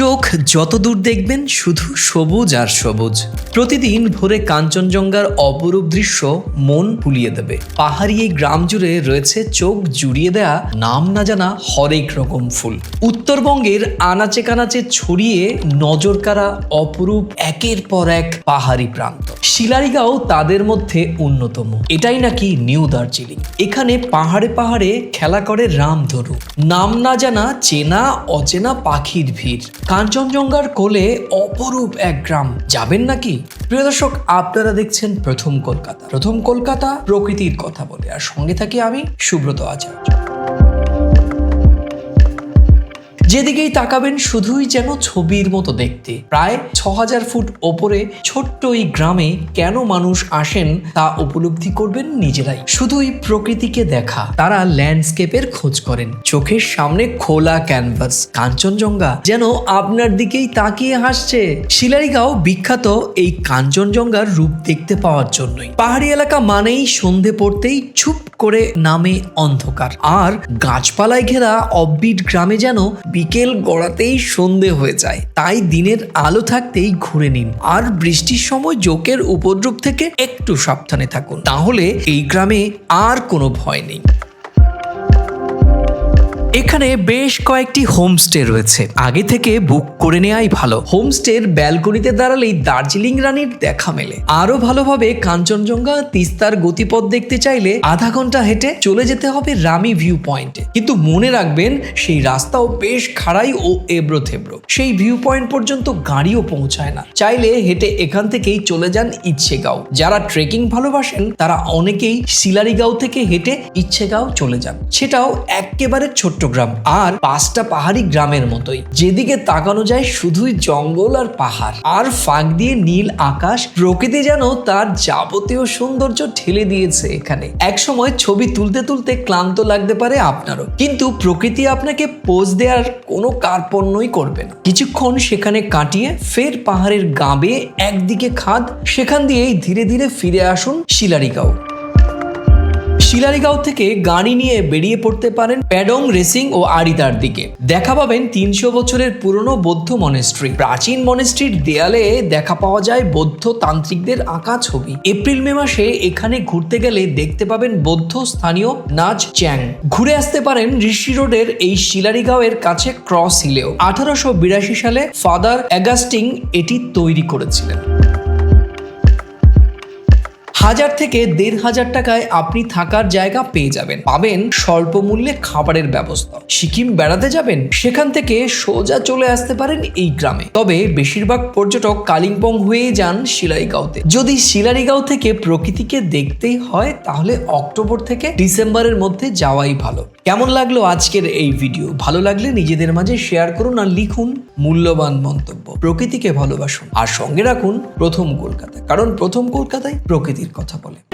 চোখ যত দূর দেখবেন, শুধু সবুজ আর সবুজ। প্রতিদিন ভোরে কাঞ্চনজঙ্ঘার অপরূপ দৃশ্য মন ভুলিয়ে দেবে। পাহাড়ি এই গ্রাম জুড়ে রয়েছে চোখ জুড়িয়ে দেয়া নাম না জানা হরেক রকম ফুল। উত্তরবঙ্গের আনাচে কানাচে ছড়িয়ে নজর কাড়া অপরূপ একের পর এক পাহাড়ি প্রান্ত। শিলারিগাঁও তাদের মধ্যে অন্যতম। এটাই নাকি নিউ দার্জিলিং। এখানে পাহাড়ে পাহাড়ে খেলা করে রামধনু। নাম না জানা চেনা অচেনা পাখির ভিড়। কাঞ্চনজঙ্ঘার কোলে অপরূপ এক গ্রাম যাবেন নাকি? প্রিয় দর্শক, আপনারা দেখছেন প্রথম কলকাতা। প্রথম কলকাতা প্রকৃতির কথা বলে। আর সঙ্গে থাকি আমি সুব্রত আচার্য। যেদিকেই তাকাবেন, শুধুই যেন ছবির মতো দেখতে। প্রায় ছ হাজার ফুট ওপরে ছোট্ট এই গ্রামে কেন মানুষ আসেন, তা উপলব্ধি করবেন নিজেরাই। শুধুই প্রকৃতিকে দেখা, তারা ল্যান্ডস্কেপের খোঁজ করেন। চোখের সামনে খোলা ক্যানভাস, কাঞ্চনজঙ্ঘা যেন আপনার দিকেই তাকিয়ে হাসছে। শিলারিগাঁও বিখ্যাত এই কাঞ্চনজঙ্ঘার রূপ দেখতে পাওয়ার জন্যই। পাহাড়ি এলাকা মানেই সন্ধে পড়তেই চুপ করে নামে অন্ধকার। আর গাছপালায় ঘেরা অব্বিট গ্রামে যেন বিকেল গড়াতেই সন্ধে হয়ে যায়। তাই দিনের আলো থাকতেই ঘুরে নিন। আর বৃষ্টির সময় জোকের উপদ্রব থেকে একটু সাবধানে থাকুন। তাহলে এই গ্রামে আর কোনো ভয় নেই। এখানে বেশ কয়েকটি হোমস্টে রয়েছে। আগে থেকে বুক করে নেওয়াই ভালো। হোমস্টের ব্যালকনিতে দাঁড়ালেই দার্জিলিং রানীর দেখা মেলে। আরও ভালোভাবে কাঞ্চনজঙ্ঘা, তিস্তার গতিপথ দেখতে চাইলে আধা ঘণ্টা হেঁটে চলে যেতে হবে রামি ভিউ পয়েন্টে কিন্তু মনে রাখবেন, সেই রাস্তাও বেশ খাড়াই ও এবড়ো থেবড়ো সেই ভিউ পয়েন্ট পর্যন্ত গাড়িও পৌঁছায় না। চাইলে হেঁটে এখান থেকেই চলে যান ইচ্ছেগাঁও। যারা ট্রেকিং ভালোবাসেন, তারা অনেকেই শিলারিগাঁও থেকে হেঁটে ইচ্ছেগাঁও চলে যান। সেটাও একেবারে ছোট্ট গ্রাম আর পাঁচটা পাহাড়ি গ্রামের মতোই। যেদিকে তাকানো যায় শুধুই জঙ্গল আর পাহাড়। আর ফাঁক দিয়ে নীল আকাশ প্রকৃতি যেন তার যাবতীয় সৌন্দর্য ঠেলে দিয়েছে এখানে। একসময় ছবি তুলতে তুলতে ক্লান্ত লাগতে পারে আপনারও। কিন্তু প্রকৃতি আপনাকে পোজ দেওয়ার কোনো কার্পণ্যই করবে না। কিছুক্ষণ সেখানে কাটিয়ে ফের পাহাড়ের গাবে একদিকে খাদ, সেখান দিয়েই ধীরে ধীরে ফিরে আসুন শিলারিগাঁও শিলারিগাঁও থেকে গাড়ি নিয়ে বেরিয়ে পড়তে পারেন প্যাডং রেসিং ও আরিদার দিকে। দেখা পাবেন তিনশো বছরের পুরনো বৌদ্ধ মনেস্ট্রি। প্রাচীন মনেস্ট্রির দেয়ালে দেখা পাওয়া যায় বৌদ্ধ তান্ত্রিকদের আঁকা ছবি। এপ্রিল মে মাসে এখানে ঘুরতে গেলে দেখতে পাবেন বৌদ্ধ স্থানীয় নাচ চ্যাং। ঘুরে আসতে পারেন ঋষি রোডের এই শিলারিগাঁওয়ের কাছে ক্রস হিলেও। আঠারোশো বিরাশি সালে ফাদার অ্যাগাস্টিং এটি তৈরি করেছিলেন। হাজার থেকে দেড় হাজার টাকায় আপনি থাকার জায়গা পেয়ে যাবেন। পাবেন স্বল্প মূল্যে খাবারের ব্যবস্থা। সিকিম বেড়াতে যাবেন, সেখান থেকে সোজা চলে আসতে পারেন এই গ্রামে। তবে বেশিরভাগ পর্যটক কালিম্পং হয়ে যান শিলারিগাঁওতে যদি শিলারিগাঁও থেকে প্রকৃতিকে দেখতেই হয়, তাহলে অক্টোবর থেকে ডিসেম্বরের মধ্যে যাওয়াই ভালো। কেমন লাগল আজকের এই ভিডিও? ভালো লাগলে নিজেদের মাঝে শেয়ার করুন আর লিখুন মূল্যবান মন্তব্য। প্রকৃতিকে ভালোবাসুন। আর সঙ্গে রাখুন প্রথম কলকাতা কারণ প্রথম কলকাতায় প্রকৃতির কথা বলে।